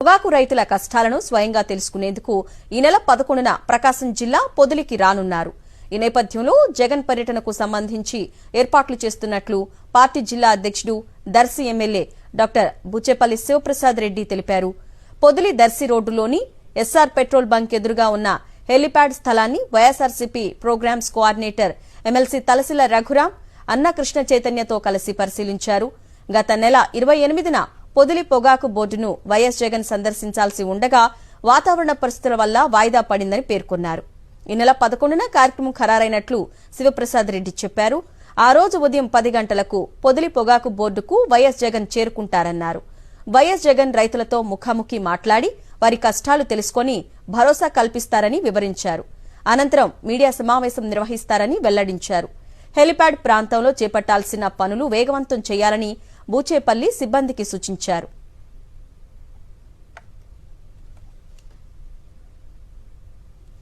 పొగాకు రైతుల కష్టాలను స్వయంగా తెలుసుకునేందుకు ఈ నెల పదకొండున ప్రకాశం జిల్లా పొదిలికి రానున్నారు. ఈ నేపథ్యంలో జగన్ పర్యటనకు సంబంధించి ఏర్పాట్లు చేస్తున్నట్లు పార్టీ జిల్లా అధ్యక్షుడు దర్శి ఎమ్మెల్యే డాక్టర్ బుచ్చేపల్లి శివప్రసాద్ రెడ్డి తెలిపారు. పొదిలి దర్శి రోడ్డులోని ఎస్ఆర్ పెట్రోల్ బంక్ ఎదురుగా ఉన్న హెలిప్యాడ్ స్థలాన్ని YSRCP programmes coordinator MLC Talasila Raghuram అన్న కృష్ణ చైతన్యతో కలిసి పరిశీలించారు. గత నెల ఇరవై ఎనిమిదిన పొదిలి పొగాకు బోర్డును వైఎస్ జగన్ సందర్శించాల్సి ఉండగా వాతావరణ పరిస్థితుల వల్ల వాయిదా పడిందని పేర్కొన్నారు. ఈ నెల పదకొండున కార్యక్రమం ఖరారైనట్లు శివప్రసాద్ రెడ్డి చెప్పారు. ఆ రోజు ఉదయం పది గంటలకు పొదిలి పొగాకు బోర్డుకు వైఎస్ జగన్ చేరుకుంటారన్నారు. వైఎస్ జగన్ రైతులతో ముఖాముఖి మాట్లాడి వారి కష్టాలు తెలుసుకొని భరోసా కల్పిస్తారని వివరించారు. అనంతరం మీడియా సమావేశం నిర్వహిస్తారని వెల్లడించారు. హెలిప్యాడ్ ప్రాంతంలో చేపట్టాల్సిన పనులు వేగవంతం చేయాలని బూచేపల్లి సిబ్బందికి సూచించారు.